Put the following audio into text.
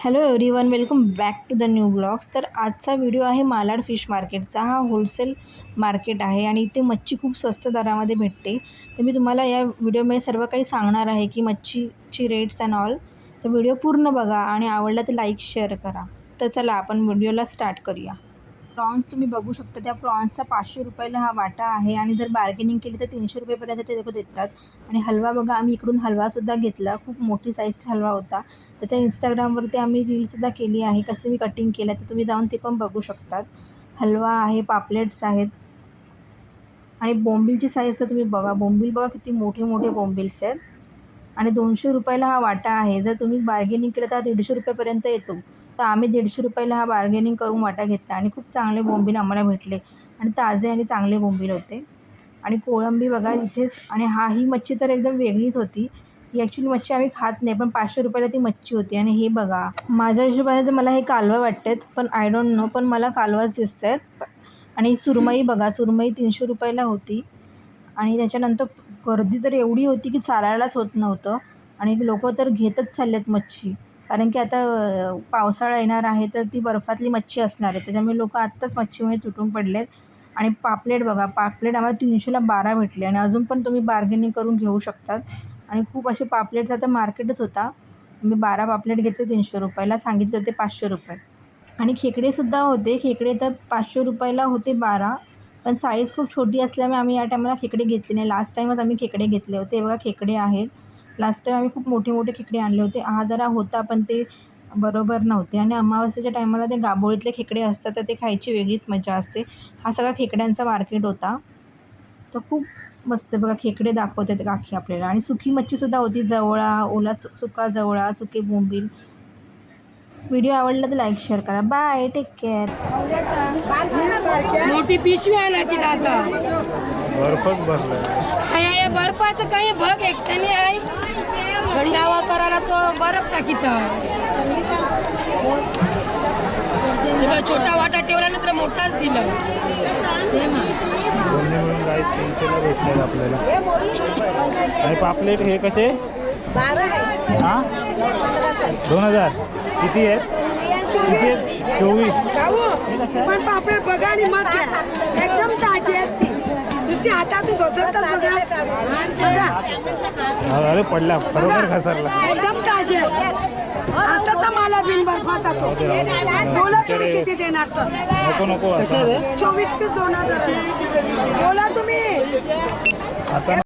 Hello everyone welcome back to the new blogs तर आजचा video आहे मालाड फिश मार्केटचा हा होलसेल मार्केट आहे आणि इथे मच्छी खूप स्वस्त दरामध्ये भेटते. तर मी तुम्हाला या व्हिडिओमध्ये सर्व काही सांगणार आहे की मच्छीची रेट्स अँड ऑल तर व्हिडिओ पूर्ण बघा आणि आवडला तर लाईक शेअर करा. तर चला आपण व्हिडिओला स्टार्ट करूया. प्रॉन्स तुम्ही बघू शकता त्या प्रॉन्सचा पाचशे रुपयाला हा वाटा आहे आणि जर बार्गेनिंग केली तर तीनशे रुपयेपर्यंत ते लोक देतात. आणि हलवा बघा आम्ही इकडून हलवासुद्धा घेतला खूप मोठी साईजचा हलवा होता. तर त्या इंस्टाग्रामवरती आम्ही रीलसुद्धा केली आहे कसं मी कटिंग केलं तर तुम्ही जाऊन ते पण बघू शकतात. हलवा आहे पापलेट्स आहेत. आणि बोंबीलची साईज तर तुम्ही बघा बोंबील बघा किती मोठे मोठे बोंबील्स आहेत. आणि दोनशे रुपयाला हा वाटा आहे. जर तुम्ही बार्गेनिंग केलं तर हा दीडशे रुपयापर्यंत येतो. तर आम्ही दीडशे रुपयाला हा बार्गेनिंग करून वाटा घेतला आणि खूप चांगले बोंबील आम्हाला भेटले. आणि ताजे आणि चांगले बोंबील होते. आणि कोळंबी बघा इथेच आणि हा ही मच्छी तर एकदम वेगळीच होती. ही ॲक्च्युली मच्छी आम्ही खात नाही पण पाचशे रुपयाला ती मच्छी होती. आणि हे बघा माझ्या हिशोबाने तर मला हे कालवा वाटतात पण आय डोंट नो पण मला कालवाच दिसत आहेत आणि सुरमई बघा सुरमई तीनशे रुपयाला होती. आणि त्याच्यानंतर गर्दी तर एवढी होती की चालायलाच होत नव्हतं. आणि लोक तर घेतच चाललेत मच्छी. कारण की आता पावसाळा येणार आहे तर ती बर्फातली मच्छी असणार आहे. त्याच्यामुळे लोक आत्ताच मच्छीमध्ये तुटून पडलेत. आणि पापलेट बघा पापलेट आम्हाला तीनशेला बारा भेटले आणि अजून पण तुम्ही बार्गेनिंग करून घेऊ शकतात. आणि खूप असे पापलेटचा तर मार्केटच होता. मी बारा पापलेट घेतले तीनशे रुपयाला सांगितले होते पाचशे रुपये. आणि खेकडेसुद्धा होते. खेकडे तर पाचशे रुपयाला होते बारा. पण साईज खूप छोटी असल्यामुळे आम्ही या टायमाला खेकडे घेतले नाही. लास्ट टाईमच आम्ही खेकडे घेतले होते. हे बघा खेकडे आहेत. लास्ट टाईम आम्ही खूप मोठे मोठे खेकडे आणले होते. हा जरा होता पण ते बरोबर नव्हते. आणि अमावस्येच्या टायमाला ते गाभोळीतले खेकडे असतात तर ते खायची वेगळीच मजा असते. हा सगळा खेकड्यांचा मार्केट होता. तर खूप मस्त बघा खेकडे दाखवते ते काकी आपल्याला. आणि सुकी मच्छीसुद्धा होती. जवळा ओला सु सुका जवळा सुके बोंबील. व्हिडिओ आवडला तर लाईक शेअर करा. Bye take care. मोठी पिशवी आणायची दादा बर्फच बसलाय आहे आहे, बर्फाचं काही भग एकट्याने आहे थंडावा करायला तो बर्फ टाकीत छोटा वाटा ठेवला ना तर मोठाच दिलं. आपल्याला. आणि पापलेट हे कसे? हां? दोन हजार. किती आहेत? किती आहेत? चोवीस. पण पापड बघा आणि मग घ्या. एकदम ताजी असते नुसती हातातून घसरतात बघा. बघा. अरे पडला. बरोबर घसरला. एकदम ताजे आहेत. आताचा मला बिन बर्फाचा तो. बोला तुम्ही किती देणार तर नको नको. आता चोवीस पीस दोन हजार बोला तुम्ही. आता